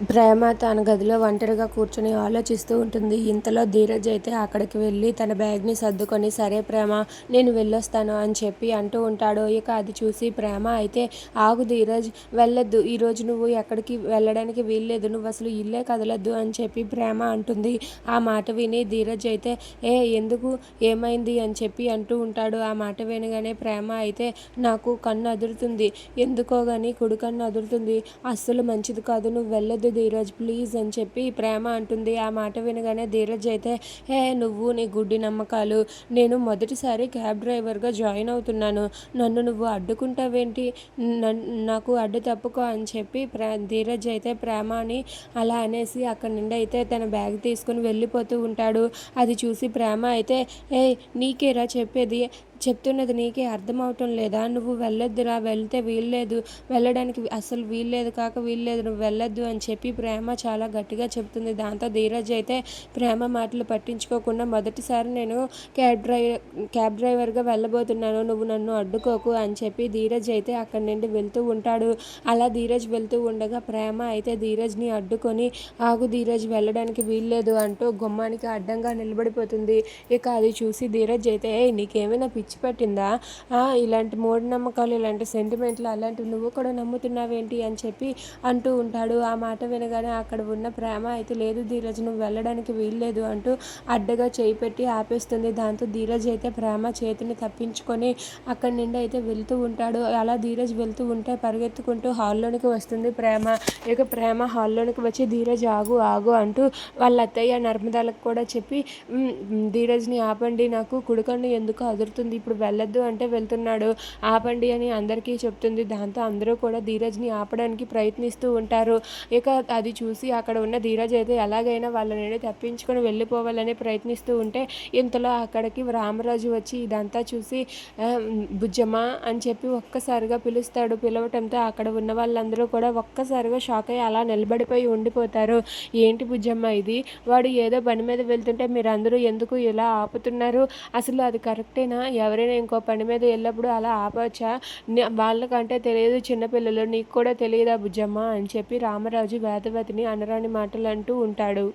ప్రేమ తన గదిలో ఒంటరిగా కూర్చొని ఆలోచిస్తూ ఉంటుంది. ఇంతలో ధీరజ్ అయితే అక్కడికి వెళ్ళి తన బ్యాగ్ని సర్దుకొని సరే ప్రేమ నేను వెళ్ళొస్తాను అని చెప్పి అంటూ ఉంటాడు. ఇక అది చూసి ప్రేమ అయితే ఆగు ధీరజ్ వెళ్ళొద్దు ఈరోజు నువ్వు ఎక్కడికి వెళ్ళడానికి వీల్లేదు నువ్వు అసలు ఇల్లే కదలొద్దు అని చెప్పి ప్రేమ అంటుంది. ఆ మాట విని ధీరజ్ అయితే ఏ ఎందుకు ఏమైంది అని చెప్పి అంటూ ఉంటాడు. ఆ మాట వినగానే ప్రేమ అయితే నాకు కన్ను అదురుతుంది ఎందుకో కానీ కుడి కన్ను అదురుతుంది అస్సలు మంచిది కాదు నువ్వు వెళ్ళొద్దు వద్దు ధీరజ్ ప్లీజ్ అని చెప్పి ప్రేమ అంటుంది. ఆ మాట వినగానే ధీరజ్ అయితే హే నువ్వు నీ గుడ్డి నమ్మకాలు. నేను మొదటిసారి క్యాబ్ డ్రైవర్గా జాయిన్ అవుతున్నాను. నన్ను నువ్వు అడ్డుకుంటావేంటి? నాకు అడ్డు తప్పుకో అని చెప్పి ప్రే ధీరజ్ అయితే ప్రేమ అని అలా అనేసి అక్కడి నుండి అయితే తన బ్యాగ్ తీసుకుని వెళ్ళిపోతూ ఉంటాడు. అది చూసి ప్రేమ అయితే ఏ నీకేరా చెప్పేది? చెప్తున్నది నీకే అర్థమవటం లేదా? నువ్వు వెళ్ళొద్దురా వెళ్తే వీల్లేదు. వెళ్ళడానికి అసలు వీల్లేదు కాక వీల్లేదు. నువ్వు వెళ్ళొద్దు అని చెప్పి చెప్పి ప్రేమ చాలా గట్టిగా చెప్తుంది. దాంతో ధీరజ్ అయితే ప్రేమ మాటలు పట్టించుకోకుండా మొదటిసారి నేను క్యాబ్ డ్రైవర్ క్యాబ్ డ్రైవర్గా వెళ్ళబోతున్నాను. నువ్వు నన్ను అడ్డుకోకు అని చెప్పి ధీరజ్ అయితే అక్కడి నుండి వెళ్తూ ఉంటాడు. అలా ధీరజ్ వెళ్తూ ఉండగా ప్రేమ అయితే ధీరజ్ని అడ్డుకొని ఆగు ధీరజ్ వెళ్ళడానికి వీల్లేదు అంటూ గుమ్మానికి అడ్డంగా నిలబడిపోతుంది. ఇక అది చూసి ధీరజ్ అయితే నీకేమైనా పిచ్చి పట్టిందా? ఇలాంటి మూఢనమ్మకాలు ఇలాంటి సెంటిమెంట్లు అలాంటివి నువ్వు కూడా నమ్ముతున్నావేంటి? అని చెప్పి అంటూ ఉంటాడు. ఆ మాట వినగానే అక్కడ ఉన్న ప్రేమ అయితే లేదు ధీరజ్ నువ్వు వెళ్ళడానికి వీల్లేదు అంటూ అడ్డగా చేయి పెట్టి ఆపేస్తుంది. దాంతో ధీరజ్ అయితే ప్రేమ చేతిని తప్పించుకొని అక్కడి నుండి అయితే వెళ్తూ ఉంటాడు. అలా ధీరజ్ వెళ్తూ ఉంటే పరిగెత్తుకుంటూ హాల్లోనికి వస్తుంది ప్రేమ. ఇక ప్రేమ హాల్లోనికి వచ్చి ధీరజ్ ఆగు ఆగు అంటూ వాళ్ళ అత్తయ్య నర్మదాలకు కూడా చెప్పి ధీరజ్ని ఆపండి నాకు కుడుకన్ను ఎందుకు అదురుతుంది ఇప్పుడు వెళ్ళొద్దు అంటే వెళ్తున్నాడు. ఆపండి అని అందరికీ చెప్తుంది. దాంతో అందరూ కూడా ధీరజ్ని ఆపడానికి ప్రయత్నిస్తూ ఉంటారు. ఇక అది చూసి అక్కడ ఉన్న ధీరజ్ అయితే ఎలాగైనా వాళ్ళ నుండి తప్పించుకొని వెళ్ళిపోవాలని ప్రయత్నిస్తూ ఉంటే ఇంతలో అక్కడికి రామరాజు వచ్చి ఇదంతా చూసి బుజ్జమ్మ అని చెప్పి ఒక్కసారిగా పిలుస్తాడు. పిలవటంతో అక్కడ ఉన్న వాళ్ళందరూ కూడా ఒక్కసారిగా షాక్ అయ్యి అలా నిలబడిపోయి ఉండిపోతారు. ఏంటి బుజ్జమ్మ ఇది? వాడు ఏదో పని మీద వెళ్తుంటే మీరందరూ ఎందుకు ఇలా ఆపుతున్నారు? అసలు అది కరెక్టేనా? ఎవరైనా ఇంకో పని మీద వెళ్ళినప్పుడు అలా ఆపచ్చా? వాళ్ళకంటే తెలియదు చిన్నపిల్లలు నీకు కూడా తెలియదా బుజ్జమ్మ? అని చెప్పి రామరాజు వేదవతిని అనరాని మాటలు అంటూ ఉంటాడు.